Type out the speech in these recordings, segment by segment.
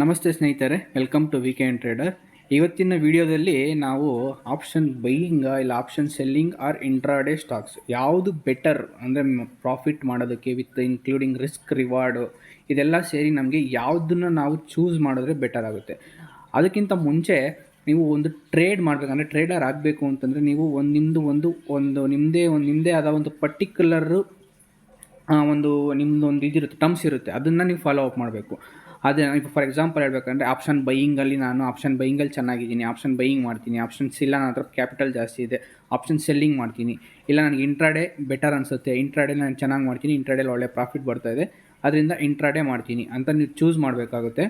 ನಮಸ್ತೆ ಸ್ನೇಹಿತರೆ welcome to weekend trader ಇವತ್ತಿನ ವಿಡಿಯೋದಲ್ಲಿ ನಾವು ಆಪ್ಷನ್ ಬೈಯಿಂಗ ಇಲ್ಲ option selling or intraday stocks ಯಾವುದು ಬೆಟರ್ ಅಂದರೆ ಪ್ರಾಫಿಟ್ ಮಾಡೋದಕ್ಕೆ ವಿತ್ ಇನ್ಕ್ಲೂಡಿಂಗ್ ರಿಸ್ಕ್ ರಿವಾರ್ಡು ಇದೆಲ್ಲ ಸೇರಿ ನಮಗೆ ಯಾವುದನ್ನು ನಾವು ಚೂಸ್ ಮಾಡಿದ್ರೆ ಬೆಟರ್ ಆಗುತ್ತೆ. ಅದಕ್ಕಿಂತ ಮುಂಚೆ ನೀವು ಒಂದು ಟ್ರೇಡ್ ಮಾಡಬೇಕಂದ್ರೆ ಟ್ರೇಡರ್ ಆಗಬೇಕು ಅಂತಂದರೆ ನೀವು ಒಂದು ನಿಮ್ಮದು ಒಂದು ಒಂದು ನಿಮ್ಮದೇ ಒಂದು ನಿಮ್ಮದೇ ಆದ ಒಂದು ಪರ್ಟಿಕ್ಯುಲರು ಒಂದು ನಿಮ್ಮದು ಒಂದು ಇದಿರುತ್ತೆ ಟರ್ಮ್ಸ್ ಇರುತ್ತೆ. ಅದನ್ನು ನೀವು ಫಾಲೋ ಅಪ್ ಮಾಡಬೇಕು. ಅದೇ ಈಗ ಫಾರ್ ಎಕ್ಸಾಂಪಲ್ ಹೇಳಬೇಕಂದ್ರೆ ಆಪ್ಷನ್ ಬೈಯಿಂಗಲ್ಲಿ ನಾನು ಆಪ್ಷನ್ ಬೈಯಿಂಗಲ್ಲಿ ಚೆನ್ನಾಗಿದ್ದೀನಿ ಆಪ್ಷನ್ ಬೈಯಿಂಗ್ ಮಾಡ್ತೀನಿ ಆಪ್ಷನ್ಸ್ ಇಲ್ಲ ನನ್ನ ಹತ್ರ ಕ್ಯಾಪಿಟಲ್ ಜಾಸ್ತಿ ಇದೆ ಆಪ್ಷನ್ ಸೆಲ್ಲಿಂಗ್ ಮಾಡ್ತೀನಿ. ಇಲ್ಲ ನನಗೆ ಇಂಟ್ರಾಡೇ ಬೆಟರ್ ಅನಿಸುತ್ತೆ ಇಂಟ್ರಾಡೇ ನಾನು ಚೆನ್ನಾಗಿ ಮಾಡ್ತೀನಿ ಇಂಟ್ರಾಡೇಲಿ ಒಳ್ಳೆ ಪ್ರಾಫಿಟ್ ಬರ್ತಾ ಇದೆ, ಅದರಿಂದ ಇಂಟ್ರಾಡೇ ಮಾಡ್ತೀನಿ ಅಂತ ನೀವು ಚೂಸ್ ಮಾಡಬೇಕಾಗುತ್ತೆ.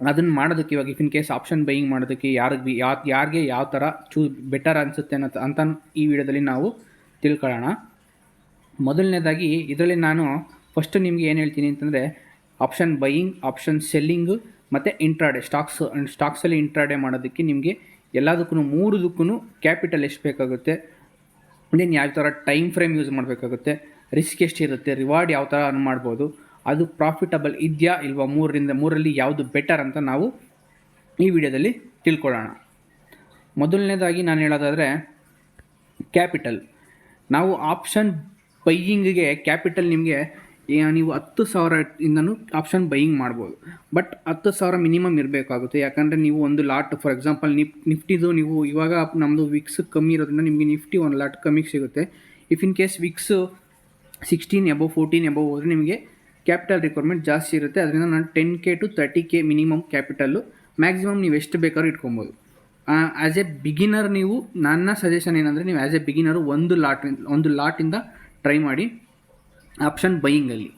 ಅದನ್ನು ಮಾಡೋದಕ್ಕೆ ಇವಾಗ if in case option buying ಮಾಡೋದಕ್ಕೆ ಯಾರಿಗೆ ಯಾವ ಯಾರಿಗೆ ಯಾವ ಥರ ಚೂಸ್ ಬೆಟರ್ ಅನಿಸುತ್ತೆ ಅನ್ನೋ ಅಂತ ಈ ವಿಡಿಯೋದಲ್ಲಿ ನಾವು ತಿಳ್ಕೊಳ್ಳೋಣ. ಮೊದಲನೇದಾಗಿ ಇದರಲ್ಲಿ ನಾನು ಫಸ್ಟು ನಿಮಗೆ ಏನು ಹೇಳ್ತೀನಿ ಅಂತಂದರೆ ಆಪ್ಷನ್ ಬೈಯಿಂಗ್ ಆಪ್ಷನ್ ಸೆಲ್ಲಿಂಗು ಮತ್ತು ಇಂಟ್ರಾಡೆ ಸ್ಟಾಕ್ಸ್ ಸ್ಟಾಕ್ಸಲ್ಲಿ ಇಂಟ್ರಾಡೆ ಮಾಡೋದಕ್ಕೆ ನಿಮಗೆ ಎಲ್ಲದಕ್ಕೂ ಮೂರದಕ್ಕೂ ಕ್ಯಾಪಿಟಲ್ ಎಷ್ಟು ಬೇಕಾಗುತ್ತೆ? ದೆನ್ ಯಾವ ಥರ ಟೈಮ್ ಫ್ರೇಮ್ ಯೂಸ್ ಮಾಡಬೇಕಾಗುತ್ತೆ? ರಿಸ್ಕ್ ಎಷ್ಟಿರುತ್ತೆ ರಿವಾರ್ಡ್ ಯಾವ ಥರ ಅರ್ನ್ ಮಾಡ್ಬೋದು? ಅದು ಪ್ರಾಫಿಟಬಲ್ ಇದೆಯಾ ಇಲ್ವಾ ಮೂರರಿಂದ, ಮೂರಲ್ಲಿ ಯಾವುದು ಬೆಟರ್ ಅಂತ ನಾವು ಈ ವಿಡಿಯೋದಲ್ಲಿ ತಿಳ್ಕೊಳ್ಳೋಣ. ಮೊದಲನೇದಾಗಿ ನಾನು ಹೇಳೋದಾದರೆ ಕ್ಯಾಪಿಟಲ್ ನಾವು ಆಪ್ಷನ್ ಬೈಯಿಂಗ್ಗೆ ಕ್ಯಾಪಿಟಲ್ ನಿಮಗೆ ನೀವು ಹತ್ತು ಸಾವಿರದಿಂದನೂ ಆಪ್ಷನ್ ಬೈಯಿಂಗ್ ಮಾಡ್ಬೋದು. ಬಟ್ ಹತ್ತು ಸಾವಿರ ಮಿನಿಮಮ್ ಇರಬೇಕಾಗುತ್ತೆ. ಯಾಕಂದರೆ ನೀವು ಒಂದು ಲಾಟ್ ಫಾರ್ ಎಕ್ಸಾಂಪಲ್ ನಿಫ್ ನಿಫ್ಟಿದು ನೀವು ಇವಾಗ ನಮ್ಮದು ವಿಕ್ಸ್ ಕಮ್ಮಿ ಇರೋದ್ರಿಂದ ನಿಮಗೆ ನಿಫ್ಟಿ ಒಂದು ಲಾಟ್ ಕಮ್ಮಿಗೆ ಸಿಗುತ್ತೆ. If in case VIX sixteen above fourteen above ಹೋದರೆ ನಿಮಗೆ ಕ್ಯಾಪಿಟಲ್ ರಿಕ್ವೈರ್ಮೆಂಟ್ ಜಾಸ್ತಿ ಇರುತ್ತೆ. ಅದರಿಂದ ನಾನು ten K to thirty K minimum capital maximum ನೀವು ಎಷ್ಟು ಬೇಕಾದ್ರೂ ಇಟ್ಕೊಬೋದು. ಆ್ಯಸ್ ಎ ಬಿಗಿನರ್ ನೀವು ನನ್ನ ಸಜೆಷನ್ ಏನಂದರೆ ನೀವು ಆ್ಯಸ್ ಎ ಬಿಗಿನರು ಒಂದು ಲಾಟ್ ಒಂದು ಲಾಟಿಂದ ಟ್ರೈ ಮಾಡಿ. ಆಪ್ಷನ್ ಬೈಯಿಂಗಲ್ಲಿ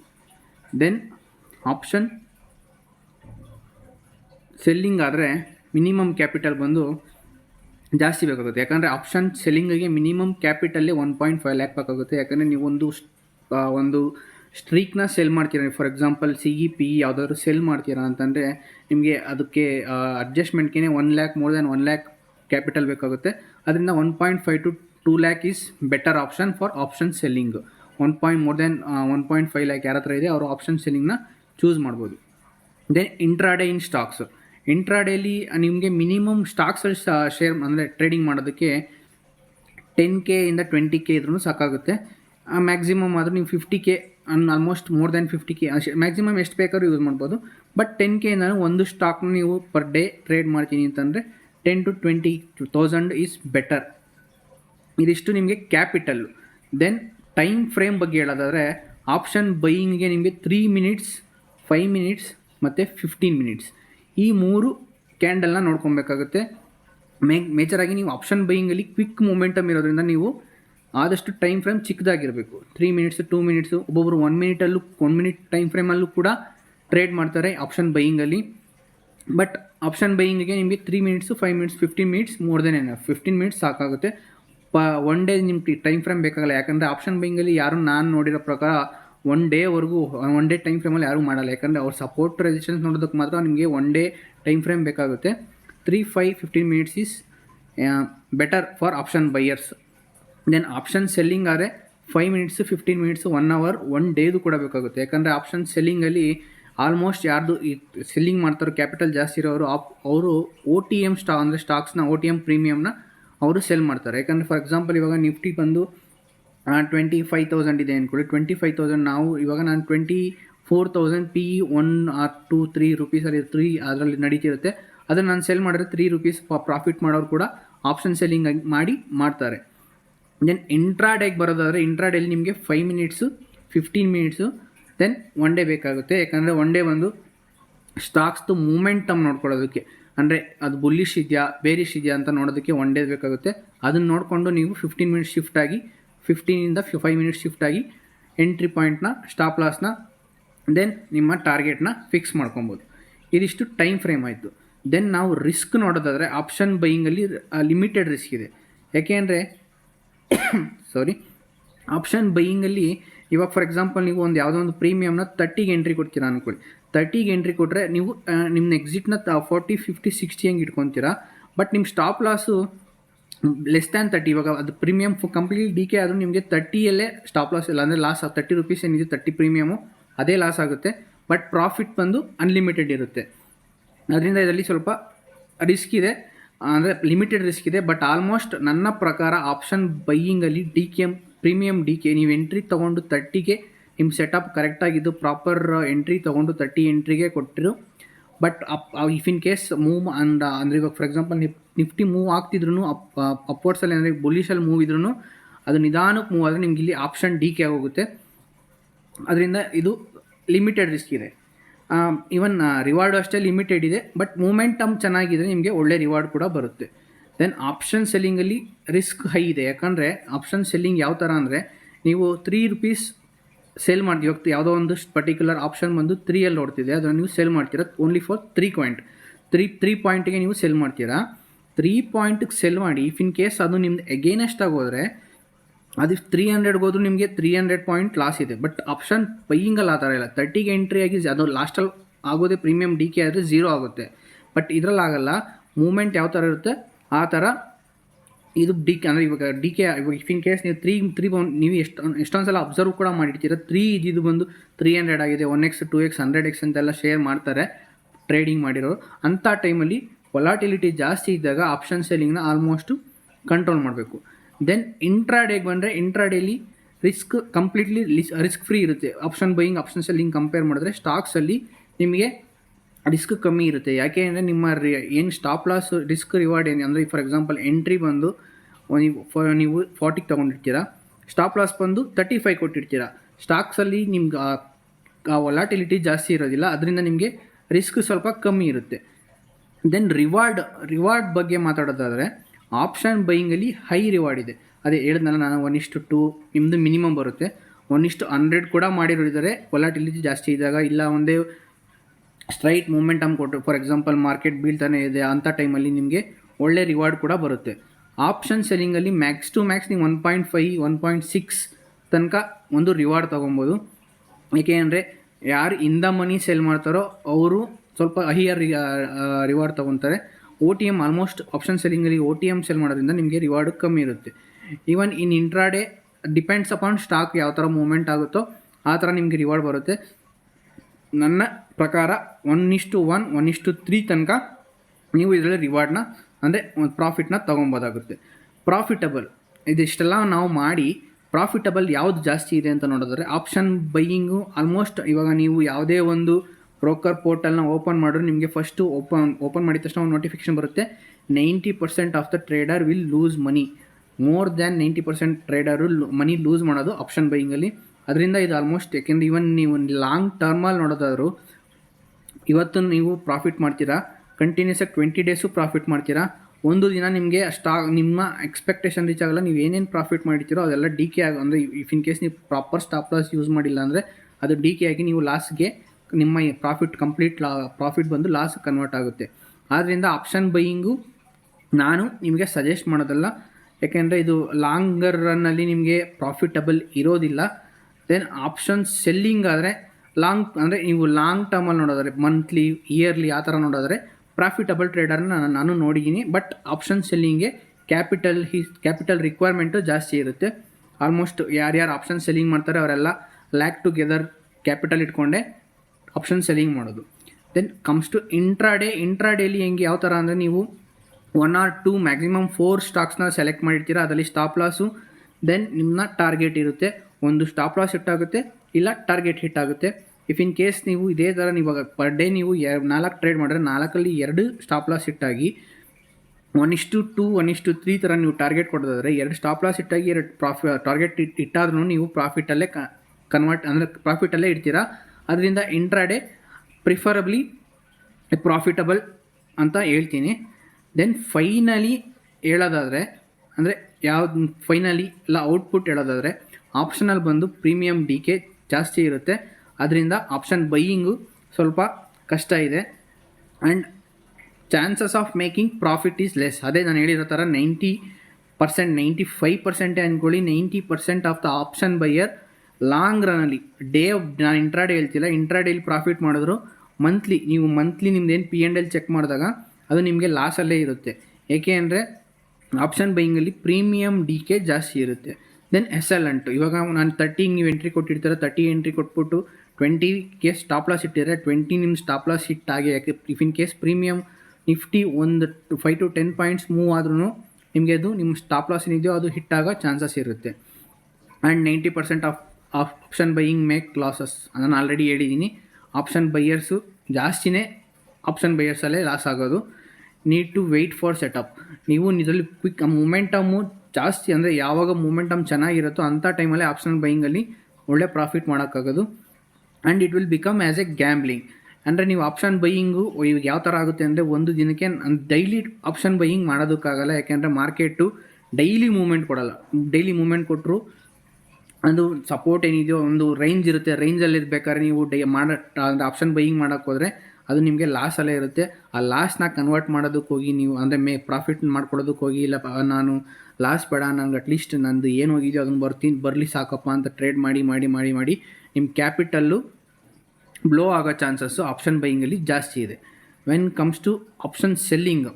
ದೆನ್ ಆಪ್ಷನ್ ಸೆಲ್ಲಿಂಗ್ ಆದರೆ ಮಿನಿಮಮ್ ಕ್ಯಾಪಿಟಲ್ ಬಂದು ಜಾಸ್ತಿ ಬೇಕಾಗುತ್ತೆ. ಯಾಕಂದರೆ ಆಪ್ಷನ್ ಸೆಲ್ಲಿಂಗಿಗೆ ಮಿನಿಮಮ್ ಕ್ಯಾಪಿಟಲ್ಲೇ ಒನ್ ಪಾಯಿಂಟ್ ಫೈವ್ ಲ್ಯಾಕ್ ಬೇಕಾಗುತ್ತೆ. ಯಾಕಂದರೆ ನೀವು ಒಂದು ಒಂದು ಸ್ಟ್ರೀಕ್ನ ಸೆಲ್ ಮಾಡ್ತೀರಾ. For example C E P ಯಾವುದಾದ್ರು ಸೆಲ್ ಮಾಡ್ತೀರಾ ಅಂತಂದರೆ ನಿಮಗೆ ಅದಕ್ಕೆ ಅಡ್ಜಸ್ಟ್ಮೆಂಟ್ಗೆ one lakh more than one lakh capital ಬೇಕಾಗುತ್ತೆ. ಅದರಿಂದ one point five to two lakh is better option for option selling one point more then one point five lakh ಯಾರ ಹತ್ರ ಇದೆ, ಅವರು ಆಪ್ಷನ್ ಸೆಲ್ಲಿಂಗ್ನ ಚೂಸ್ ಮಾಡ್ಬೋದು. ದೆನ್ ಇಂಟ್ರಾಡೇ ಇನ್ ಸ್ಟಾಕ್ಸ್ ಇಂಟ್ರಾಡೇಲಿ ನಿಮಗೆ ಮಿನಿಮಮ್ ಸ್ಟಾಕ್ಸಲ್ಲಿ ಶೇರ್ ಅಂದರೆ ಟ್ರೇಡಿಂಗ್ ಮಾಡೋದಕ್ಕೆ ಟೆನ್ ಕೆ ಇಂದ ಟ್ವೆಂಟಿ ಕೆ ಇದ್ರೂ ಸಾಕಾಗುತ್ತೆ. ಮ್ಯಾಕ್ಸಿಮಮ್ ಆದರೂ ನೀವು ಫಿಫ್ಟಿ ಕೆ ಅನ್ almost more than fifty K maximum ಎಷ್ಟು ಬೇಕಾದ್ರೂ ಯೂಸ್ ಮಾಡ್ಬೋದು. ಬಟ್ ಟೆನ್ ಕೆ ನಾನು ಒಂದು ಸ್ಟಾಕ್ನ ನೀವು ಪರ್ ಡೇ ಟ್ರೇಡ್ ಮಾಡ್ತೀನಿ ಅಂತಂದರೆ ten to twenty thousand is better ಇದಿಷ್ಟು ನಿಮಗೆ ಕ್ಯಾಪಿಟಲ್ ದೆನ್ ಟೈಮ್ ಫ್ರೇಮ್ ಬಗ್ಗೆ ಹೇಳೋದಾದರೆ ಆಪ್ಷನ್ ಬೈಯಿಂಗ್ಗೆ ನಿಮಗೆ ತ್ರೀ ಮಿನಿಟ್ಸ್, ಫೈವ್ ಮಿನಿಟ್ಸ್ ಮತ್ತು ಫಿಫ್ಟೀನ್ ಮಿನಿಟ್ಸ್. ಈ ಮೂರು ಕ್ಯಾಂಡಲ್ನ ನೋಡ್ಕೊಬೇಕಾಗುತ್ತೆ. ಮೇ, ಮೇಜರಾಗಿ ನೀವು ಆಪ್ಷನ್ ಬೈಯಿಂಗಲ್ಲಿ ಕ್ವಿಕ್ ಮೂಮೆಂಟಮ್ ಇರೋದ್ರಿಂದ ನೀವು ಆದಷ್ಟು ಟೈಮ್ ಫ್ರೇಮ್ ಚಿಕ್ಕದಾಗಿರಬೇಕು. ತ್ರೀ ಮಿನಿಟ್ಸ್, ಟೂ ಮಿನಿಟ್ಸು ಒಬ್ಬೊಬ್ಬರು ಒನ್ ಮಿನಿಟಲ್ಲೂ, ಒನ್ ಮಿನಿಟ್ ಟೈಮ್ ಫ್ರೇಮಲ್ಲೂ ಕೂಡ ಟ್ರೇಡ್ ಮಾಡ್ತಾರೆ ಆಪ್ಷನ್ ಬೈಯಿಂಗಲ್ಲಿ. ಬಟ್ ಆಪ್ಷನ್ ಬೈಯಿಂಗ್ಗೆ ನಿಮಗೆ three minutes, five minutes, fifteen minutes, more then enough. Fifteen minutes ಸಾಕಾಗುತ್ತೆ. ಪ ಒನ್ ಡೇ ನಿಮ್ಗೆ ಟೈಮ್ ಫ್ರೇಮ್ ಬೇಕಾಗಲ್ಲ. ಯಾಕಂದರೆ ಆಪ್ಷನ್ ಬೈಯಿಂಗಲ್ಲಿ ಯಾರು ನಾನು ನೋಡಿರೋ ಪ್ರಕಾರ ಒನ್ ಡೇವರೆಗೂ ಒನ್ ಡೇ ಟೈಮ್ ಫ್ರೇಮಲ್ಲಿ ಯಾರೂ ಮಾಡಲ್ಲ. ಯಾಕಂದರೆ ಅವ್ರ ಸಪೋರ್ಟ್ ರೆಸಿಸ್ಟೆನ್ಸ್ ನೋಡೋದಕ್ಕೆ ಮಾತ್ರ ನಿಮಗೆ ಒನ್ ಡೇ ಟೈಮ್ ಫ್ರೇಮ್ ಬೇಕಾಗುತ್ತೆ. Three five fifteen minutes is better for option buyers then option selling ಆದರೆ five minutes fifteen minutes one hour one ಡೇದು ಕೂಡ ಬೇಕಾಗುತ್ತೆ. ಯಾಕಂದರೆ ಆಪ್ಷನ್ ಸೆಲ್ಲಿಂಗಲ್ಲಿ ಆಲ್ಮೋಸ್ಟ್ ಯಾರ್ದು ಈ ಸೆಲ್ಲಿಂಗ್ ಮಾಡ್ತಾರೋ ಕ್ಯಾಪಿಟಲ್ ಜಾಸ್ತಿ ಇರೋರು ಆಪ್ ಅವರು ಓ ಟಿ ಎಂ ಸ್ಟಾ ಅಂದರೆ ಸ್ಟಾಕ್ಸ್ನ ಓ ಟಿ ಎಂ ಪ್ರೀಮಿಯಮ್ನ ಅವರು ಸೆಲ್ ಮಾಡ್ತಾರೆ. ಯಾಕಂದರೆ ಫಾರ್ ಎಕ್ಸಾಂಪಲ್ ಇವಾಗ ನಿಫ್ಟಿ ಬಂದು ಟ್ವೆಂಟಿ ಫೈವ್ ತೌಸಂಡ್ ಇದೆ ಅಂದ್ಕೊಳ್ಳಿ ಟ್ವೆಂಟಿ ಫೈವ್ ತೌಸಂಡ್ ನಾವು ಇವಾಗ ನಾನು twenty four thousand P one or two three ರುಪೀಸಲ್ಲಿ three ಅದರಲ್ಲಿ ನಡೀತಿರುತ್ತೆ. ಅದನ್ನು ನಾನು ಸೆಲ್ ಮಾಡಿದ್ರೆ ತ್ರೀ ರುಪೀಸ್ ಪ್ರಾಫಿಟ್ ಮಾಡೋರು ಕೂಡ ಆಪ್ಷನ್ ಸೆಲ್ಲಿಂಗ್ ಮಾಡಿ ಮಾಡ್ತಾರೆ. ದೆನ್ ಇಂಟ್ರಾಡೇಗೆ ಬರೋದಾದರೆ ಇಂಟ್ರಾಡೇಲಿ ನಿಮಗೆ five minutes fifteen minutes then one day ಬೇಕಾಗುತ್ತೆ. ಯಾಕಂದರೆ ಒನ್ ಡೇ ಬಂದು ಸ್ಟಾಕ್ಸ್ದು ಮೂಮೆಂಟಮ್ ನೋಡ್ಕೊಳ್ಳೋದಕ್ಕೆ. ಅಂದರೆ ಅದು ಬುಲ್ಲಿಶ್ ಇದೆಯಾ ಬೇರಿಶ್ ಇದೆಯಾ ಅಂತ ನೋಡೋದಕ್ಕೆ ಒನ್ ಡೇ ಬೇಕಾಗುತ್ತೆ. ಅದನ್ನು ನೋಡಿಕೊಂಡು ನೀವು ಫಿಫ್ಟೀನ್ ಮಿನಿಟ್ಸ್ ಶಿಫ್ಟ್ ಆಗಿ ಫಿಫ್ಟೀನಿಂದ ಫೈವ್ ಮಿನಿಟ್ಸ್ ಶಿಫ್ಟ್ ಆಗಿ ಎಂಟ್ರಿ ಪಾಯಿಂಟ್ನ ಸ್ಟಾಪ್ ಲಾಸ್ನ ದೆನ್ ನಿಮ್ಮ ಟಾರ್ಗೆಟ್ನ ಫಿಕ್ಸ್ ಮಾಡ್ಕೊಬೋದು. ಇದಿಷ್ಟು ಟೈಮ್ ಫ್ರೇಮ್ ಆಯಿತು. ದೆನ್ ನಾವು ರಿಸ್ಕ್ ನೋಡೋದಾದರೆ ಆಪ್ಷನ್ ಬೈಯಿಂಗಲ್ಲಿ ಲಿಮಿಟೆಡ್ ರಿಸ್ಕ್ ಇದೆ. ಯಾಕೆಂದರೆ ಸಾರಿ ಆಪ್ಷನ್ ಬೈಯಿಂಗಲ್ಲಿ ಇವಾಗ ಫಾರ್ ಎಕ್ಸಾಂಪಲ್ ನೀವು ಒಂದು ಯಾವುದೋ ಒಂದು ಪ್ರೀಮಿಯಮ್ನ ತರ್ಟಿಗೆ ಎಂಟ್ರಿ ಕೊಡ್ತೀರಾ ಅನ್ಕೊಳ್ಳಿ. ತರ್ಟಿಗೆ ಎಂಟ್ರಿ ಕೊಟ್ಟರೆ ನೀವು ನಿಮ್ಮ ಎಕ್ಸಿಟ್ನ ಫಾರ್ಟಿ ಫಿಫ್ಟಿ ಸಿಕ್ಸ್ಟಿ ಹಂಗೆ ಇಟ್ಕೊತೀರಾ. ಬಟ್ ನಿಮ್ಮ stop loss less than thirty ಇವಾಗ ಅದು ಪ್ರೀಮಿಯಮ್ ಕಂಪ್ಲೀಟ್ ಡಿ ಕೆ ಆದರೂ ನಿಮಗೆ ತರ್ಟಿಯಲ್ಲೇ ಸ್ಟಾಪ್ ಲಾಸ್ ಇಲ್ಲ. ಅಂದರೆ ಲಾಸ್ ತರ್ಟಿ ರುಪೀಸ್ ಏನಿದೆ ತರ್ಟಿ ಪ್ರೀಮಿಯಮು ಅದೇ ಲಾಸ್ ಆಗುತ್ತೆ. ಬಟ್ ಪ್ರಾಫಿಟ್ ಬಂದು ಅನ್ಲಿಮಿಟೆಡ್ ಇರುತ್ತೆ. ಅದರಿಂದ ಇದರಲ್ಲಿ ಸ್ವಲ್ಪ ರಿಸ್ಕ್ ಇದೆ. ಅಂದರೆ ಲಿಮಿಟೆಡ್ ರಿಸ್ಕ್ ಇದೆ. ಬಟ್ ಆಲ್ಮೋಸ್ಟ್ ನನ್ನ ಪ್ರಕಾರ option ಬೈಯಿಂಗಲ್ಲಿ D K M premium D K ನೀವು ಎಂಟ್ರಿ ತೊಗೊಂಡು ತರ್ಟಿಗೆ ನಿಮ್ಮ ಸೆಟಪ್ ಕರೆಕ್ಟಾಗಿದ್ದು ಪ್ರಾಪರ್ ಎಂಟ್ರಿ ತೊಗೊಂಡು ತರ್ಟಿ ಎಂಟ್ರಿಗೆ ಕೊಟ್ಟರು. But up if in case move and ಅಂದರೆ ಇವಾಗ ಫಾರ್ ಎಕ್ಸಾಂಪಲ್ ನಿಫ್ ನಿಫ್ಟಿ ಮೂವ್ ಆಗ್ತಿದ್ರು ಅಪ್ ಅಪ್ವರ್ಡ್ಸಲ್ಲಿ ಅಂದರೆ ಬುಲಿಷಲ್ಲಿ ಮೂವ್ ಇದ್ರೂ ಅದು ನಿಧಾನಕ್ಕೆ ಮೂವ್ ಆದರೆ ನಿಮ್ಗೆ ಇಲ್ಲಿ ಆಪ್ಷನ್ ಡಿ ಕೆ ಆಗೋಗುತ್ತೆ. ಅದರಿಂದ ಇದು ಲಿಮಿಟೆಡ್ ರಿಸ್ಕ್ ಇದೆ. ಈವನ್ ರಿವಾರ್ಡು ಅಷ್ಟೇ ಲಿಮಿಟೆಡ್ ಇದೆ ಬಟ್ ಮೂಮೆಂಟಮ್ ಚೆನ್ನಾಗಿದ್ರೆ ನಿಮಗೆ ಒಳ್ಳೆ ರಿವಾರ್ಡ್ ಕೂಡ ಬರುತ್ತೆ. ದೆನ್ ಆಪ್ಷನ್ ಸೆಲ್ಲಿಂಗಲ್ಲಿ ರಿಸ್ಕ್ ಹೈ ಇದೆ. ಯಾಕಂದರೆ ಆಪ್ಷನ್ ಸೆಲ್ಲಿಂಗ್ ಯಾವ ಥರ ಅಂದರೆ ನೀವು ತ್ರೀ ರುಪೀಸ್ ಸೇಲ್ ಮಾಡಿ ಇವಾಗ ಯಾವುದೋ ಒಂದು ಪರ್ಟಿಕ್ಯುಲರ್ ಆಪ್ಷನ್ ಬಂದು ತ್ರೀಯಲ್ಲಿ ನೋಡ್ತಿದೆ. ಅದನ್ನು ನೀವು ಸೇಲ್ ಮಾಡ್ತೀರಾ? Only for three point three three ಪಾಯಿಂಟಿಗೆ ನೀವು ಸೇಲ್ ಮಾಡ್ತೀರಾ? ತ್ರೀ ಪಾಯಿಂಟಿಗೆ ಸೆಲ್ ಮಾಡಿ ಇಫ್ ಇನ್ ಕೇಸ್ ಅದು ನಿಮ್ದು ಎಗೇನೆಸ್ಟ್ ಆಗೋದ್ರೆ ಅದು ತ್ರೀ ಹಂಡ್ರೆಡ್ಗೆ ಹೋದ್ರೂ ನಿಮಗೆ ತ್ರೀ ಹಂಡ್ರೆಡ್ ಪಾಯಿಂಟ್ ಲಾಸ್ ಇದೆ. ಬಟ್ ಆಪ್ಷನ್ ಬೈಯಿಂಗಲ್ಲಿ ಆ ಥರ ಇಲ್ಲ. ತರ್ಟಿಗೆ ಎಂಟ್ರಿ ಆಗಿ ಅದು ಲಾಸ್ಟಲ್ಲಿ ಆಗೋದೇ ಪ್ರೀಮಿಯಮ್ ಡಿ ಕೆ ಆದರೆ ಝೀರೋ ಆಗುತ್ತೆ. ಬಟ್ ಇದರಲ್ಲಿ ಆಗಲ್ಲ. ಮೂಮೆಂಟ್ ಯಾವ ಥರ ಇರುತ್ತೆ? ಆ ಥರ ಇದು ಡಿ ಕೆ ಅಂದರೆ ಇವಾಗ ಡಿ ಕೆ ಇವಾಗ ಇಫ್ ಇನ್ ಕೇಸ್ ನೀವು ತ್ರೀ ತ್ರೀ ಬೌಂಡ್ ನೀವು ಎಷ್ಟು ಎಷ್ಟೊಂದು ಸಲ ಅಬ್ಸರ್ವ್ ಕೂಡ ಮಾಡಿರ್ತೀರ. ತ್ರೀ ಇದು ಬಂದು ತ್ರೀ ಹಂಡ್ರೆಡ್ ಆಗಿದೆ one X two X hundred X ಅಂತೆಲ್ಲ ಶೇರ್ ಮಾಡ್ತಾರೆ ಟ್ರೇಡಿಂಗ್ ಮಾಡಿರೋರು. ಅಂಥ ಟೈಮಲ್ಲಿ ವೊಲಾಟಿಲಿಟಿ ಜಾಸ್ತಿ ಇದ್ದಾಗ ಆಪ್ಷನ್ ಸೆಲ್ಲಿಂಗ್ನ ಆಲ್ಮೋಸ್ಟು ಕಂಟ್ರೋಲ್ ಮಾಡಬೇಕು. ದೆನ್ ಇಂಟ್ರಾಡೇಗೆ ಬಂದರೆ ಇಂಟ್ರಾಡೇಲಿ ರಿಸ್ಕ್ ಕಂಪ್ಲೀಟ್ಲಿ ರಿಸ್ಕ್ ಫ್ರೀ ಇರುತ್ತೆ. Option buying option selling compare ಮಾಡಿದ್ರೆ ಸ್ಟಾಕ್ಸಲ್ಲಿ ನಿಮಗೆ ರಿಸ್ಕ್ ಕಮ್ಮಿ ಇರುತ್ತೆ. ಯಾಕೆ ಅಂದರೆ ನಿಮ್ಮ ರಿ, ಏನು ಸ್ಟಾಪ್ ಲಾಸ್ ರಿಸ್ಕ್ ರಿವಾರ್ಡ್ ಏನು ಅಂದರೆ ಫಾರ್ ಎಕ್ಸಾಂಪಲ್ ಎಂಟ್ರಿ ಬಂದು ನೀವು ನೀವು ಫಾರ್ಟಿಗೆ ತೊಗೊಂಡಿರ್ತೀರಾ. ಸ್ಟಾಪ್ ಲಾಸ್ ಬಂದು ತರ್ಟಿ ಫೈವ್ ಕೊಟ್ಟಿರ್ತೀರಾ ಸ್ಟಾಕ್ಸಲ್ಲಿ ನಿಮ್ಗೆ ಆ ವೊಲಾಟಿಲಿಟಿ ಜಾಸ್ತಿ ಇರೋದಿಲ್ಲ. ಅದರಿಂದ ನಿಮಗೆ ರಿಸ್ಕ್ ಸ್ವಲ್ಪ ಕಮ್ಮಿ ಇರುತ್ತೆ. ದೆನ್ ರಿವಾರ್ಡ್ ರಿವಾರ್ಡ್ ಬಗ್ಗೆ ಮಾತಾಡೋದಾದರೆ ಆಪ್ಷನ್ ಬೈಯಿಂಗಲ್ಲಿ ಹೈ ರಿವಾರ್ಡ್ ಇದೆ. ಅದೇ ಹೇಳಿದ್ನಲ್ಲ ನಾನು ಒನ್ ಇಷ್ಟು ಟು ನಿಮ್ಮದು ಮಿನಿಮಮ್ ಬರುತ್ತೆ. ಒನ್ ಇಷ್ಟು ಹಂಡ್ರೆಡ್ ಕೂಡ ಮಾಡಿರೋರಿದ್ದಾರೆ. ವೊಲಾಟಿಲಿಟಿ ಜಾಸ್ತಿ ಇದ್ದಾಗ ಇಲ್ಲ ಒಂದೇ ಸ್ಟ್ರೈಟ್ ಮೂಮೆಂಟಮ್ ಕೊಟ್ಟು ಫಾರ್ ಎಕ್ಸಾಂಪಲ್ ಮಾರ್ಕೆಟ್ ಬೀಳ್ತಾನೆ ಇದೆ ಅಂಥ ಟೈಮಲ್ಲಿ ನಿಮಗೆ ಒಳ್ಳೆ ರಿವಾರ್ಡ್ ಕೂಡ ಬರುತ್ತೆ. ಆಪ್ಷನ್ ಸೆಲ್ಲಿಂಗಲ್ಲಿ ಮ್ಯಾಕ್ಸ್ ಟು ಮ್ಯಾಕ್ಸ್ ನೀವು one point five one point six ತನಕ ಒಂದು ರಿವಾರ್ಡ್ ತೊಗೊಬೋದು. ಏಕೆ ಅಂದರೆ ಯಾರು ಇಂದ ಮನಿ ಸೆಲ್ ಮಾಡ್ತಾರೋ ಅವರು ಸ್ವಲ್ಪ higher reward ತೊಗೊತಾರೆ. O T M almost option ಸೆಲ್ಲಿಂಗಲ್ಲಿ O T M sell ಮಾಡೋದ್ರಿಂದ ನಿಮಗೆ ರಿವಾರ್ಡ್ ಕಮ್ಮಿ ಇರುತ್ತೆ. Even in intraday depends upon stock ಯಾವ ಥರ ಮೂಮೆಂಟ್ ಆಗುತ್ತೋ ಆ ಥರ ನಿಮಗೆ ರಿವಾರ್ಡ್ ಬರುತ್ತೆ. ನನ್ನ ಪ್ರಕಾರ ಒನ್ ಇಷ್ಟು ಒನ್ ಒನ್ ಇಷ್ಟು ತ್ರೀ ತನಕ ನೀವು ಇದರಲ್ಲಿ ರಿವಾರ್ಡ್ನ ಅಂದರೆ ಒಂದು ಪ್ರಾಫಿಟ್ನ ತೊಗೊಬೋದಾಗುತ್ತೆ ಪ್ರಾಫಿಟಬಲ್ ಇದಿಷ್ಟೆಲ್ಲ ನಾವು ಮಾಡಿ ಪ್ರಾಫಿಟಬಲ್ ಯಾವುದು ಜಾಸ್ತಿ ಇದೆ ಅಂತ ನೋಡಿದ್ರೆ ಆಪ್ಷನ್ ಬೈಯಿಂಗು ಆಲ್ಮೋಸ್ಟ್ ಇವಾಗ ನೀವು ಯಾವುದೇ ಒಂದು ಬ್ರೋಕರ್ ಪೋರ್ಟಲ್ನ ಓಪನ್ ಮಾಡಿದ್ರೆ ನಿಮಗೆ ಫಸ್ಟು ಓಪನ್ ಓಪನ್ ಮಾಡಿದ ತಕ್ಷಣ ಒಂದು ನೋಟಿಫಿಕೇಶನ್ ಬರುತ್ತೆ. Ninety percent of the trader will lose money more than ninety percent trader money lose ಮಾಡೋದು ಆಪ್ಷನ್ ಬೈಯಿಂಗಲ್ಲಿ ಅದರಿಂದ ಇದು ಆಲ್ಮೋಸ್ಟ್ ಯಾಕೆಂದರೆ ಇವನ್ ನೀವು ಲಾಂಗ್ ಟರ್ಮಲ್ಲಿ ನೋಡೋದಾದ್ರು ಇವತ್ತು ನೀವು ಪ್ರಾಫಿಟ್ ಮಾಡ್ತೀರಾ? ಕಂಟಿನ್ಯೂಸ್ ಆಗಿ ಟ್ವೆಂಟಿ ಡೇಸು ಪ್ರಾಫಿಟ್ ಮಾಡ್ತೀರಾ? ಒಂದು ದಿನ ನಿಮಗೆ ಸ್ಟಾ ನಿಮ್ಮ ಎಕ್ಸ್ಪೆಕ್ಟೇಷನ್ ರೀಚ್ ಆಗಲ್ಲ, ನೀವು ಏನೇನು ಪ್ರಾಫಿಟ್ ಮಾಡಿರ್ತೀರೋ ಅದೆಲ್ಲ ಡಿ ಕೆ ಆಗ ಅಂದರೆ ಇಫ್ ಇನ್ ಕೇಸ್ ನೀವು ಪ್ರಾಪರ್ ಸ್ಟಾಪ್ ಲಾಸ್ ಯೂಸ್ ಮಾಡಿಲ್ಲ ಅಂದರೆ ಅದು ಡಿ ಕೆ ಆಗಿ ನೀವು ಲಾಸ್ಗೆ ನಿಮ್ಮ ಪ್ರಾಫಿಟ್ ಕಂಪ್ಲೀಟ್ ಲಾ ಪ್ರಾಫಿಟ್ ಬಂದು ಲಾಸ್ ಕನ್ವರ್ಟ್ ಆಗುತ್ತೆ. ಆದ್ದರಿಂದ ಆಪ್ಷನ್ ಬೈಯಿಂಗು ನಾನು ನಿಮಗೆ ಸಜೆಸ್ಟ್ ಮಾಡೋದಲ್ಲ. ಯಾಕೆಂದರೆ ಇದು ಲಾಂಗರ್ ರನ್ನಲ್ಲಿ ನಿಮಗೆ ಪ್ರಾಫಿಟಬಲ್ ಇರೋದಿಲ್ಲ. ದೆನ್ ಆಪ್ಷನ್ ಸೆಲ್ಲಿಂಗ್ ಆದರೆ ಲಾಂಗ್ ಅಂದರೆ ನೀವು ಲಾಂಗ್ ಟರ್ಮಲ್ಲಿ ನೋಡೋದಾದ್ರೆ ಮಂತ್ಲಿ ಇಯರ್ಲಿ ಆ ಥರ ನೋಡೋದಾದರೆ ಪ್ರಾಫಿಟಬಲ್ ಟ್ರೇಡರ್ನ ನಾನು ನಾನು ನೋಡಿದ್ದೀನಿ. ಬಟ್ ಆಪ್ಷನ್ ಸೆಲ್ಲಿಂಗ್ಗೆ ಕ್ಯಾಪಿಟಲ್ ಹಿ ಕ್ಯಾಪಿಟಲ್ ರಿಕ್ವೈರ್ಮೆಂಟು ಜಾಸ್ತಿ ಇರುತ್ತೆ. ಆಲ್ಮೋಸ್ಟ್ ಯಾರ್ಯಾರು ಆಪ್ಷನ್ ಸೆಲ್ಲಿಂಗ್ ಮಾಡ್ತಾರೆ, ಅವರೆಲ್ಲ ಲ್ಯಾಕ್ ಟುಗೆದರ್ ಕ್ಯಾಪಿಟಲ್ ಇಟ್ಕೊಂಡೆ ಆಪ್ಷನ್ ಸೆಲ್ಲಿಂಗ್ ಮಾಡೋದು. ದೆನ್ ಕಮ್ಸ್ ಟು ಇಂಟ್ರಾಡೇ ಇಂಟ್ರಾಡೇಲಿ ಹೆಂಗೆ, ಯಾವ ಥರ ಅಂದರೆ ನೀವು one or two maximum four ಸ್ಟಾಕ್ಸ್ನ select ಮಾಡಿರ್ತೀರ, ಅದರಲ್ಲಿ ಸ್ಟಾಪ್ ಲಾಸು ದೆನ್ ನಿಮ್ಮ ಟಾರ್ಗೆಟ್ ಇರುತ್ತೆ. ಒಂದು ಸ್ಟಾಪ್ ಲಾಸ್ ಇಟ್ಟಾಗುತ್ತೆ ಇಲ್ಲ ಟಾರ್ಗೆಟ್ ಹಿಟ್ ಆಗುತ್ತೆ. ಇಫ್ ಇನ್ ಕೇಸ್ ನೀವು ಇದೇ ಥರ ನೀವು ಪರ್ ಡೇ ನೀವು ಎರ ನಾಲ್ಕು ಟ್ರೇಡ್ ಮಾಡಿದ್ರೆ ನಾಲ್ಕಲ್ಲಿ ಎರಡು ಸ್ಟಾಪ್ ಲಾಸ್ ಇಟ್ಟಾಗಿ ಒನ್ ಇಷ್ಟು ಟೂ ಒನ್ ಇಷ್ಟು ತ್ರೀ ಥರ ನೀವು ಟಾರ್ಗೆಟ್ ಕೊಡೋದಾದರೆ ಎರಡು ಸ್ಟಾಪ್ ಲಾಸ್ ಇಟ್ಟಾಗಿ ಎರಡು ಪ್ರಾಫಿ ಟಾರ್ಗೆಟ್ ಇಟ್ ಇಟ್ಟಾದ್ರೂ ನೀವು ಪ್ರಾಫಿಟಲ್ಲೇ ಕನ್ವರ್ಟ್ ಅಂದರೆ ಪ್ರಾಫಿಟಲ್ಲೇ ಇಡ್ತೀರಾ. ಅದರಿಂದ ಇಂಟ್ರಾಡೇ ಪ್ರಿಫರಬ್ಲಿ ಪ್ರಾಫಿಟಬಲ್ ಅಂತ ಹೇಳ್ತೀನಿ. ದೆನ್ ಫೈನಲಿ ಹೇಳೋದಾದರೆ, ಅಂದರೆ ಯಾವ್ದು ಫೈನಲಿ ಇಲ್ಲ ಔಟ್ಪುಟ್ ಹೇಳೋದಾದರೆ ಆಪ್ಷನಲ್ಲಿ ಬಂದು ಪ್ರೀಮಿಯಮ್ ಡಿ ಕೆ ಜಾಸ್ತಿ ಇರುತ್ತೆ. ಅದರಿಂದ ಆಪ್ಷನ್ ಬೈಯಿಂಗು ಸ್ವಲ್ಪ ಕಷ್ಟ ಇದೆ. And chances of making profit is less ಅದೇ ನಾನು ಹೇಳಿರೋ ಥರ ನೈಂಟಿ ಪರ್ಸೆಂಟ್ ನೈಂಟಿ ಫೈವ್ ಪರ್ಸೆಂಟೇ ಅಂದ್ಕೊಳ್ಳಿ ninety percent of the option buyer long ರನಲ್ಲಿ day ನಾನು ಇಂಟ್ರಾಡೇ ಹೇಳ್ತಿಲ್ಲ ಇಂಟ್ರಾಡೇಲಿ ಪ್ರಾಫಿಟ್ ಮಾಡಿದ್ರು ಮಂತ್ಲಿ ನೀವು ಮಂತ್ಲಿ ನಿಮ್ದೇನು ಪಿ ಆ್ಯಂಡ್ ಎಲ್ ಚೆಕ್ ಮಾಡಿದಾಗ ಅದು ನಿಮಗೆ ಲಾಸಲ್ಲೇ ಇರುತ್ತೆ. ಏಕೆ ಅಂದರೆ ಆಪ್ಷನ್ ಬೈಯಿಂಗಲ್ಲಿ ಪ್ರೀಮಿಯಮ್ ಡಿ ಕೆ ಜಾಸ್ತಿ ಇರುತ್ತೆ. ದೆನ್ ಎಸ್ ಎಲ್ ಅಂಟು. ಇವಾಗ ನಾನು ತರ್ಟಿ ನೀವು ಎಂಟ್ರಿ ಕೊಟ್ಟಿರ್ತೀರ ತರ್ಟಿ ಎಂಟ್ರಿ ಕೊಟ್ಬಿಟ್ಟು ಟ್ವೆಂಟಿಗೆ ಸ್ಟಾಪ್ ಲಾಸ್ ಇಟ್ಟಿದ್ರೆ ಟ್ವೆಂಟಿ ನಿಮ್ಮ ಸ್ಟಾಪ್ ಲಾಸ್ ಹಿಟ್ ಆಗಿ, ಯಾಕೆ if in case premium Nifty ಒಂದು five to ten points move ಆದ್ರೂ ನಿಮಗೆ ಅದು ನಿಮ್ಮ ಸ್ಟಾಪ್ ಲಾಸ್ ಏನಿದೆಯೋ ಅದು ಹಿಟ್ ಆಗೋ ಚಾನ್ಸಸ್ ಇರುತ್ತೆ. And ninety percent of option buying make losses ನಾನು ಆಲ್ರೆಡಿ ಹೇಳಿದ್ದೀನಿ ಆಪ್ಷನ್ ಬೈಯರ್ಸು ಜಾಸ್ತಿನೇ ಆಪ್ಷನ್ ಬೈಯರ್ಸಲ್ಲೇ ಲಾಸ್ ಆಗೋದು. Need to wait for setup ನೀವು ಇದರಲ್ಲಿ ಕ್ವಿಕ್ ಮೂಮೆಂಟಮು ಜಾಸ್ತಿ ಅಂದರೆ ಯಾವಾಗ ಮೂಮೆಂಟಮ್ ಚೆನ್ನಾಗಿರುತ್ತೋ ಅಂಥ ಟೈಮಲ್ಲಿ ಆಪ್ಷನ್ ಬೈಯಿಂಗಲ್ಲಿ ಒಳ್ಳೆ profit ಮಾಡೋಕ್ಕಾಗೋದು. And it will become as a gambling ಅಂದರೆ ನೀವು ಆಪ್ಷನ್ ಬೈಯಿಂಗು ಇವಾಗ ಯಾವ ಥರ ಆಗುತ್ತೆ ಅಂದರೆ ಒಂದು ದಿನಕ್ಕೆ ಡೈಲಿ ಆಪ್ಷನ್ ಬೈಯಿಂಗ್ ಮಾಡೋದಕ್ಕಾಗಲ್ಲ. ಯಾಕೆಂದರೆ ಮಾರ್ಕೆಟು ಡೈಲಿ ಮೂಮೆಂಟ್ ಕೊಡಲ್ಲ. ಡೈಲಿ ಮೂಮೆಂಟ್ ಕೊಟ್ಟರು ಅದು ಸಪೋರ್ಟ್ ಏನಿದೆಯೋ, ಒಂದು ರೇಂಜ್ ಇರುತ್ತೆ. ರೇಂಜಲ್ಲಿ ಬೇಕಾದ್ರೆ ನೀವು ಡೈ ಮಾಡೋ, ಅಂದರೆ ಆಪ್ಷನ್ ಬೈಯಿಂಗ್ ಮಾಡೋಕ್ಕೆ ಹೋದರೆ ಅದು ನಿಮಗೆ ಲಾಸಲ್ಲೇ ಇರುತ್ತೆ. ಆ ಲಾಸ್ನ ಕನ್ವರ್ಟ್ ಮಾಡೋದಕ್ಕೆ ಹೋಗಿ ನೀವು, ಅಂದರೆ ಮೇ ಪ್ರಾಫಿಟ್ ಮಾಡ್ಕೊಳ್ಳೋದಕ್ಕೆ ಹೋಗಿ ಇಲ್ಲ, ನಾನು ಲಾಸ್ ಬೇಡ ನನಗೆ ಅಟ್ಲೀಸ್ಟ್ ನಂದು ಏನು ಹೋಗಿದೆಯೋ ಅದನ್ನು ಬರ್ತೀನಿ, ಬರಲಿ ಸಾಕಪ್ಪ ಅಂತ ಟ್ರೇಡ್ ಮಾಡಿ ಮಾಡಿ ಮಾಡಿ ಮಾಡಿ ನಿಮ್ಮ ಕ್ಯಾಪಿಟಲ್ಲು ಬ್ಲೋ ಆಗೋ ಚಾನ್ಸಸ್ಸು ಆಪ್ಷನ್ ಬೈಯಿಂಗಲ್ಲಿ ಜಾಸ್ತಿ ಇದೆ. When comes to option selling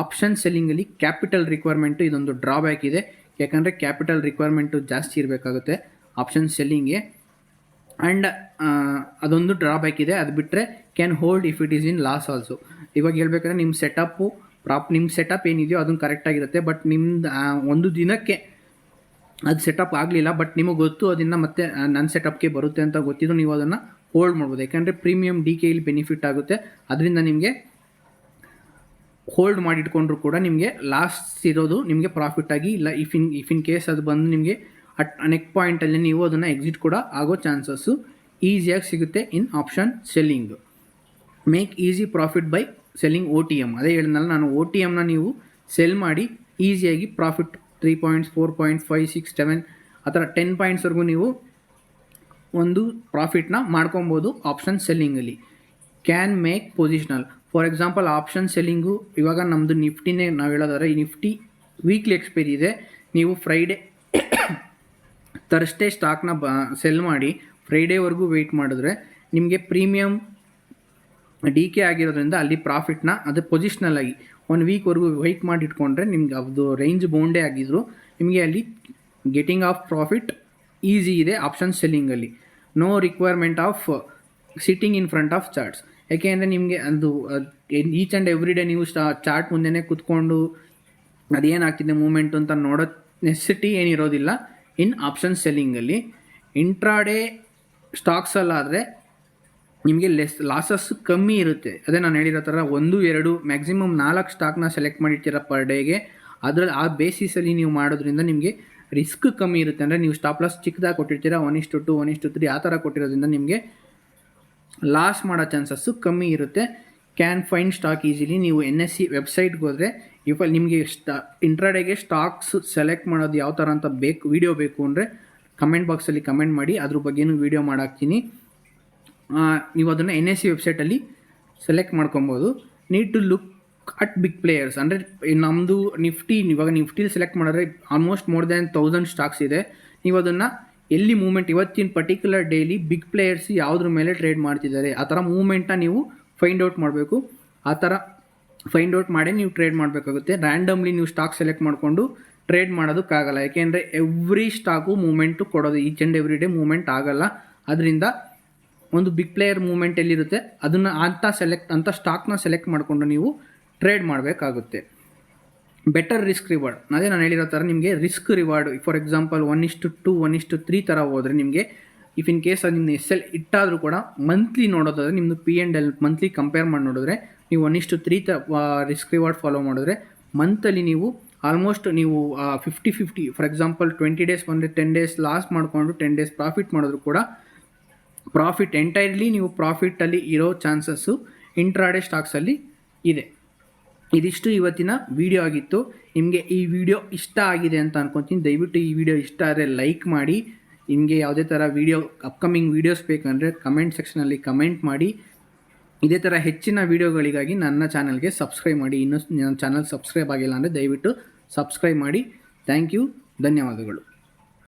option ಸೆಲ್ಲಿಂಗಲ್ಲಿ capital requirement ಇದೊಂದು ಡ್ರಾಬ್ಯಾಕ್ ಇದೆ. ಯಾಕಂದರೆ ಕ್ಯಾಪಿಟಲ್ ರಿಕ್ವೈರ್ಮೆಂಟು ಜಾಸ್ತಿ ಇರಬೇಕಾಗುತ್ತೆ ಆಪ್ಷನ್ ಸೆಲ್ಲಿಂಗ್ಗೆ ಆ್ಯಂಡ್ ಅದೊಂದು ಡ್ರಾಬ್ಯಾಕ್ ಇದೆ. ಅದು ಬಿಟ್ಟರೆ can hold if it is in loss also ಇವಾಗ ಹೇಳ್ಬೇಕಾದ್ರೆ ನಿಮ್ಮ ಸೆಟಪ್ಪು ಪ್ರಾಪ್ ನಿಮ್ಮ ಸೆಟಪ್ ಏನಿದೆಯೋ ಅದನ್ನು ಕರೆಕ್ಟಾಗಿರುತ್ತೆ ಬಟ್ ನಿಮ್ದು ಒಂದು ದಿನಕ್ಕೆ ಅದು ಸೆಟಪ್ ಆಗಲಿಲ್ಲ. ಬಟ್ ನಿಮಗೆ ಗೊತ್ತು ಅದನ್ನು ಮತ್ತೆ ನನ್ನ ಸೆಟಪ್ಗೆ ಬರುತ್ತೆ ಅಂತ ಗೊತ್ತಿದ್ದು ನೀವು ಅದನ್ನು ಹೋಲ್ಡ್ ಮಾಡ್ಬೋದು. ಯಾಕೆಂದರೆ ಪ್ರೀಮಿಯಂ ಡಿ ಕೆ ಇಲ್ಲಿ ಬೆನಿಫಿಟ್ ಆಗುತ್ತೆ. ಅದರಿಂದ ನಿಮಗೆ ಹೋಲ್ಡ್ ಮಾಡಿಟ್ಕೊಂಡ್ರು ಕೂಡ ನಿಮಗೆ ಲಾಸ್ಟ್ ಇರೋದು ನಿಮಗೆ ಪ್ರಾಫಿಟ್ ಆಗಿ, ಇಲ್ಲ if in if in case ಅದು ಬಂದು ನಿಮಗೆ ಅಟ್ ನೆಕ್ ಪಾಯಿಂಟಲ್ಲಿ ನೀವು ಅದನ್ನು ಎಕ್ಸಿಟ್ ಕೂಡ ಆಗೋ ಚಾನ್ಸಸ್ಸು ಈಸಿಯಾಗಿ ಸಿಗುತ್ತೆ in option selling make easy profit by selling O T M ಅದೇ ಹೇಳಿದ್ನಲ್ಲ, ನಾನು ಓ ಟಿ ಎಮ್ನ ನೀವು ಸೆಲ್ ಮಾಡಿ ಈಸಿಯಾಗಿ profit three points four points five six seven ಆ ಥರ ಟೆನ್ ಪಾಯಿಂಟ್ಸ್ವರೆಗೂ ನೀವು ಒಂದು ಪ್ರಾಫಿಟ್ನ ಮಾಡ್ಕೊಬೋದು option ಸೆಲ್ಲಿಂಗಲ್ಲಿ can make positional for example option selling ಇವಾಗ ನಮ್ಮದು ನಿಫ್ಟಿನೇ ನಾವು ಹೇಳೋದಾದ್ರೆ, ಈ ನಿಫ್ಟಿ ವೀಕ್ಲಿ ಎಕ್ಸ್ಪೈರಿ ಇದೆ. ನೀವು ಫ್ರೈಡೇ ತರ್ಸ್ಡೇ ಸ್ಟಾಕ್ನ ಬ ಸೆಲ್ ಮಾಡಿ ಫ್ರೈಡೇವರೆಗೂ ವೆಯ್ಟ್ ಮಾಡಿದ್ರೆ ನಿಮಗೆ ಪ್ರೀಮಿಯಮ್ ಡಿ ಕೆ ಆಗಿರೋದ್ರಿಂದ ಅಲ್ಲಿ ಪ್ರಾಫಿಟ್ನ ಅದು ಪೊಸಿಷ್ನಲ್ಲಾಗಿ ಆಗಿ ಒನ್ ವೀಕ್ವರೆಗೂ ವೆಯ್ಟ್ ಮಾಡಿ ಇಟ್ಕೊಂಡ್ರೆ ನಿಮ್ಗೆ ಅದು ರೇಂಜ್ ಬೌಂಡೇ ಆಗಿದ್ರು. ನಿಮಗೆ ಅಲ್ಲಿ ಗೆಟಿಂಗ್ ಆಫ್ ಪ್ರಾಫಿಟ್ ಈಸಿ ಇದೆ option ಸೆಲ್ಲಿಂಗಲ್ಲಿ no requirement of sitting in front of charts ಯಾಕೆಂದರೆ ನಿಮಗೆ ಅದು ಈಚ್ ಆ್ಯಂಡ್ ಎವ್ರಿ ಡೇ ನೀವು ಚಾರ್ಟ್ ಮುಂದೆನೇ ಕೂತ್ಕೊಂಡು ಅದೇನಾಗ್ತಿದೆ ಮೂಮೆಂಟು ಅಂತ ನೋಡೋ ನೆಸೆಸಿಟಿ ಏನಿರೋದಿಲ್ಲ. ಇನ್ ಆಪ್ಷನ್ ಸೆಲ್ಲಿಂಗಲ್ಲಿ ಇಂಟ್ರಾಡೇ ಸ್ಟಾಕ್ಸಲ್ಲಾದರೆ ನಿಮಗೆ ಲೆಸ್ ಲಾಸಸ್ ಕಮ್ಮಿ ಇರುತ್ತೆ. ಅದೇ ನಾನು ಹೇಳಿರೋ ಥರ ಒಂದು, ಎರಡು ಮ್ಯಾಕ್ಸಿಮಮ್ ನಾಲ್ಕು ಸ್ಟಾಕ್ನ ಸೆಲೆಕ್ಟ್ ಮಾಡಿರ್ತೀರ ಪರ್ ಡೇಗೆ ಅದರಲ್ಲಿ ಆ ಬೇಸಿಸಲ್ಲಿ ನೀವು ಮಾಡೋದ್ರಿಂದ ನಿಮಗೆ ರಿಸ್ಕ್ ಕಮ್ಮಿ ಇರುತ್ತೆ. ಅಂದರೆ ನೀವು ಸ್ಟಾಪ್ ಲಾಸ್ ಚಿಕ್ಕದಾಗಿ ಕೊಟ್ಟಿರ್ತೀರ ಒನ್ ಇಷ್ಟು ಟು ಒನ್ ಇಷ್ಟು ತ್ರೀ ಆ ಥರ ಕೊಟ್ಟಿರೋದ್ರಿಂದ ನಿಮಗೆ ಲಾಸ್ ಮಾಡೋ ಚಾನ್ಸಸ್ಸು ಕಮ್ಮಿ ಇರುತ್ತೆ. ಕ್ಯಾನ್ ಫೈನ್ ಸ್ಟಾಕ್ ಈಸಿಲಿ ನೀವು ಎನ್ ಎಸ್ ಸಿ ವೆಬ್ಸೈಟ್ಗೆ ಹೋದರೆ ಇಫ ನಿಮಗೆ ಸ್ಟಾ ಇಂಟ್ರಾಡೇಗೆ ಸ್ಟಾಕ್ಸ್ ಸೆಲೆಕ್ಟ್ ಮಾಡೋದು ಯಾವ ಥರ ಅಂತ ಬೇಕು ವೀಡಿಯೋ ಬೇಕು ಅಂದರೆ ಕಮೆಂಟ್ ಬಾಕ್ಸಲ್ಲಿ ಕಮೆಂಟ್ ಮಾಡಿ, ಅದ್ರ ಬಗ್ಗೆನೂ ವೀಡಿಯೋ ಮಾಡಾಕ್ತೀನಿ ನೀವು ಅದನ್ನು ಎನ್ ಎಸ್ ಸಿ ವೆಬ್ಸೈಟಲ್ಲಿ ಸೆಲೆಕ್ಟ್ ಮಾಡ್ಕೊಬೋದು. Need to look at big players ಅಂದರೆ ನಮ್ಮದು ನಿಫ್ಟಿ ಇವಾಗ ನಿಫ್ಟಿಲಿ ಸೆಲೆಕ್ಟ್ ಮಾಡಿದ್ರೆ almost more than thousand stocks ಇದೆ. ನೀವು ಅದನ್ನು ಎಲ್ಲಿ ಮೂಮೆಂಟ್ ಇವತ್ತಿನ ಪರ್ಟಿಕ್ಯುಲರ್ ಡೇಲಿ ಬಿಗ್ ಪ್ಲೇಯರ್ಸ್ ಯಾವುದ್ರ ಮೇಲೆ ಟ್ರೇಡ್ ಮಾಡ್ತಿದ್ದಾರೆ, ಆ ಥರ ಮೂಮೆಂಟ್ನ ನೀವು ಫೈಂಡ್ ಔಟ್ ಮಾಡಬೇಕು. ಆ ಥರ ಫೈಂಡ್ ಔಟ್ ಮಾಡಿ ನೀವು ಟ್ರೇಡ್ ಮಾಡಬೇಕಾಗುತ್ತೆ. ರ್ಯಾಂಡಮ್ಲಿ ನೀವು ಸ್ಟಾಕ್ ಸೆಲೆಕ್ಟ್ ಮಾಡಿಕೊಂಡು ಟ್ರೇಡ್ ಮಾಡೋದಕ್ಕಾಗಲ್ಲ. ಯಾಕೆಂದರೆ ಎವ್ರಿ ಸ್ಟಾಕು ಮೂಮೆಂಟು ಕೊಡೋದು each and every day moment ಆಗಲ್ಲ. ಅದರಿಂದ ಒಂದು ಬಿಗ್ ಪ್ಲೇಯರ್ ಮೂಮೆಂಟ್ ಎಲ್ಲಿರುತ್ತೆ? ಅದನ್ನು ಅಂಥ ಸೆಲೆಕ್ಟ್ ಅಂಥ ಸ್ಟಾಕ್ನ ಸೆಲೆಕ್ಟ್ ಮಾಡಿಕೊಂಡು ನೀವು ಟ್ರೇಡ್ ಮಾಡಬೇಕಾಗುತ್ತೆ. ಬೆಟರ್ ರಿಸ್ಕ್ ರಿವಾರ್ಡ್ ಅದೇ ನಾನು ಹೇಳಿರೋ ಥರ ನಿಮಗೆ risk reward for example one ಇಷ್ಟು ಟು ಒನ್ ಇಷ್ಟು ತ್ರೀ ಥರ ಹೋದರೆ ನಿಮಗೆ ಇಫ್ ಇನ್ ಕೇಸ್ ಅದು ನಿಮ್ಮ ಎಸ್ ಎಲ್ ಇಟ್ಟಾದರೂ ಕೂಡ ಮಂತ್ಲಿ ನೋಡೋದಾದ್ರೆ ನಿಮ್ಮದು P and L monthly compare ಮಾಡಿ ನೋಡಿದ್ರೆ, ನೀವು ಒನ್ ಇಷ್ಟು ತ್ರೀ ತ ರಿಸ್ಕ್ ರಿವಾರ್ಡ್ ಫಾಲೋ ಮಾಡಿದ್ರೆ ಮಂತಲ್ಲಿ ನೀವು ಆಲ್ಮೋಸ್ಟ್ ನೀವು fifty fifty for example twenty days ಬಂದರೆ ಟೆನ್ ಡೇಸ್ ಲಾಸ್ ಮಾಡಿಕೊಂಡು ಟೆನ್ ಡೇಸ್ ಪ್ರಾಫಿಟ್ ಮಾಡಿದ್ರು ಕೂಡ ಪ್ರಾಫಿಟ್ ಎಂಟೈರ್ಲಿ ನೀವು ಪ್ರಾಫಿಟ್ಟಲ್ಲಿ ಇರೋ ಚಾನ್ಸಸ್ಸು ಇಂಟ್ರಾಡೆ ಸ್ಟಾಕ್ಸಲ್ಲಿ ಇದೆ. ಇದಿಷ್ಟು ಇವತ್ತಿನ ವಿಡಿಯೋ ಆಗಿತ್ತು. ನಿಮಗೆ ಈ ವಿಡಿಯೋ ಇಷ್ಟ ಆಗಿದೆ ಅಂತ ಅನ್ಕೊತೀನಿ. ದಯವಿಟ್ಟು ಈ ವಿಡಿಯೋ ಇಷ್ಟ ಆದರೆ ಲೈಕ್ ಮಾಡಿ. ನಿಮಗೆ ಯಾವುದೇ ಥರ ವಿಡಿಯೋ ಅಪ್ಕಮಿಂಗ್ ವೀಡಿಯೋಸ್ ಬೇಕಂದರೆ ಕಮೆಂಟ್ ಸೆಕ್ಷನಲ್ಲಿ ಕಮೆಂಟ್ ಮಾಡಿ. ಇದೇ ಥರ ಹೆಚ್ಚಿನ ವೀಡಿಯೋಗಳಿಗಾಗಿ ನನ್ನ ಚಾನಲ್ಗೆ ಸಬ್ಸ್ಕ್ರೈಬ್ ಮಾಡಿ. ಇನ್ನೂ ನನ್ನ ಚಾನಲ್ ಸಬ್ಸ್ಕ್ರೈಬ್ ಆಗಿಲ್ಲ ಅಂದರೆ ದಯವಿಟ್ಟು ಸಬ್ಸ್ಕ್ರೈಬ್ ಮಾಡಿ. ಥ್ಯಾಂಕ್ ಯು ಧನ್ಯವಾದಗಳು.